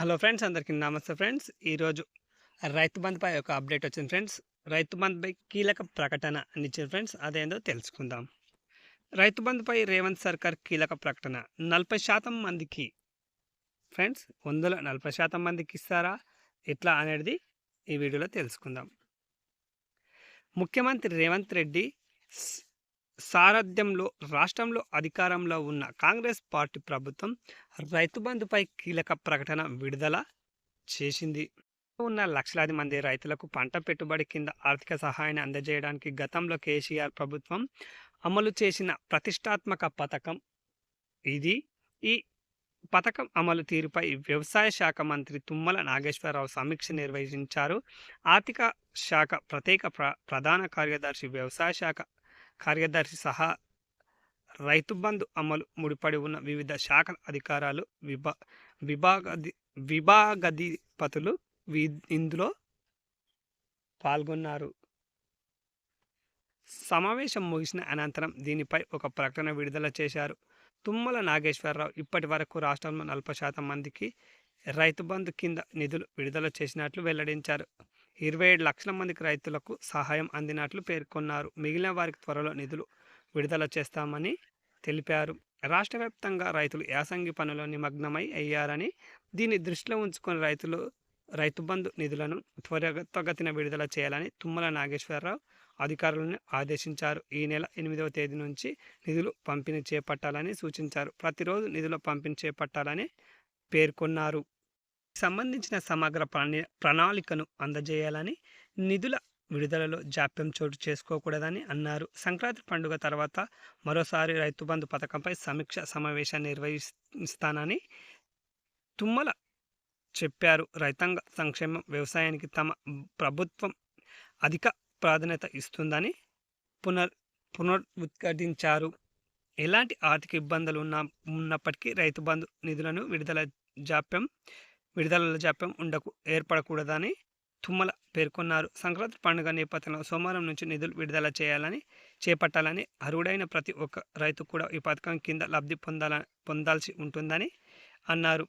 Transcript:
Hello friends అందరికీ నమస్తే friends. ఈరోజు రైతు బంధుపై ఒక అప్డేట్ వచ్చింది ఫ్రెండ్స్. రైతు బంధుపై కీలక ప్రకటన అని ఇచ్చారు ఫ్రెండ్స్. అదేందో తెలుసుకుందాం. రైతు బంధుపై రేవంత్ సర్కార్ కీలక ప్రకటన. నలభై శాతం మందికి ఫ్రెండ్స్ వందల నలభై శాతం మందికి ఇస్తారా? ఎట్లా అనేది ఈ వీడియోలో తెలుసుకుందాం. ముఖ్యమంత్రి రేవంత్ రెడ్డి సారథ్యంలో రాష్ట్రంలో అధికారంలో ఉన్న కాంగ్రెస్ పార్టీ ప్రభుత్వం రైతు బంధుపై కీలక ప్రకటన విడుదల చేసింది. ఉన్న లక్షలాది మంది రైతులకు పంట పెట్టుబడి కింద ఆర్థిక సహాయాన్ని అందజేయడానికి గతంలో కేసీఆర్ ప్రభుత్వం అమలు చేసిన ప్రతిష్టాత్మక పథకం ఇది. ఈ పథకం అమలు తీరుపై వ్యవసాయ శాఖ మంత్రి తుమ్మల నాగేశ్వరరావు సమీక్ష నిర్వహించారు. ఆర్థిక శాఖ ప్రత్యేక ప్ర ప్రధాన కార్యదర్శి వ్యవసాయ శాఖ కార్యదర్శి సహా రైతు బంధు అమలు ముడిపడి ఉన్న వివిధ శాఖల అధికారాలు విభా విభాగది విభాగధిపతులు ఇందులో పాల్గొన్నారు. సమావేశం ముగిసిన అనంతరం దీనిపై ఒక ప్రకటన విడుదల చేశారు. తుమ్మల నాగేశ్వరరావు ఇప్పటి వరకు రాష్ట్రంలో నలభై శాతం మందికి రైతు బంధు కింద నిధులు విడుదల చేసినట్లు వెల్లడించారు. ఇరవై ఏడు లక్షల మందికి రైతులకు సహాయం అందినట్లు పేర్కొన్నారు. మిగిలిన వారికి త్వరలో నిధులు విడుదల చేస్తామని తెలిపారు. రాష్ట్ర వ్యాప్తంగా రైతులు యాసంగి పనుల్లో నిమగ్నమై అయ్యారని దీన్ని దృష్టిలో ఉంచుకొని రైతులు రైతు బంధు నిధులను త్వరగతిన విడుదల చేయాలని తుమ్మల నాగేశ్వరరావు అధికారులను ఆదేశించారు. ఈ నెల ఎనిమిదవ తేదీ నుంచి నిధులు పంపిణీ చేపట్టాలని సూచించారు. ప్రతిరోజు నిధుల పంపిణీ చేపట్టాలని పేర్కొన్నారు. సంబంధించిన సమగ్ర ప్రణాళికను అందజేయాలని నిధుల విడుదలలో జాప్యం చోటు చేసుకోకూడదని అన్నారు. సంక్రాంతి పండుగ తర్వాత మరోసారి రైతు బంధు పథకంపై సమీక్ష సమావేశాన్ని నిర్వహిస్తానని తుమ్మల చెప్పారు. రైతాంగ సంక్షేమం వ్యవసాయానికి తమ ప్రభుత్వం అధిక ప్రాధాన్యత ఇస్తుందని పునర్ పునరుద్ఘాటించారు. ఎలాంటి ఆర్థిక ఇబ్బందులు ఉన్న ఉన్నప్పటికీ రైతు బంధు నిధులను విడుదల జాప్యం విడుదల జాప్యం ఉండకు ఏర్పడకూడదని తుమ్మల పేర్కొన్నారు. సంక్రాంతి పండుగ నేపథ్యంలో సోమవారం నుంచి నిధులు విడుదల చేయాలని చేపట్టాలని అర్హుడైన ప్రతి ఒక్క రైతు కూడా ఈ పథకం కింద లబ్ధి పొందాల పొందాల్సి ఉంటుందని అన్నారు.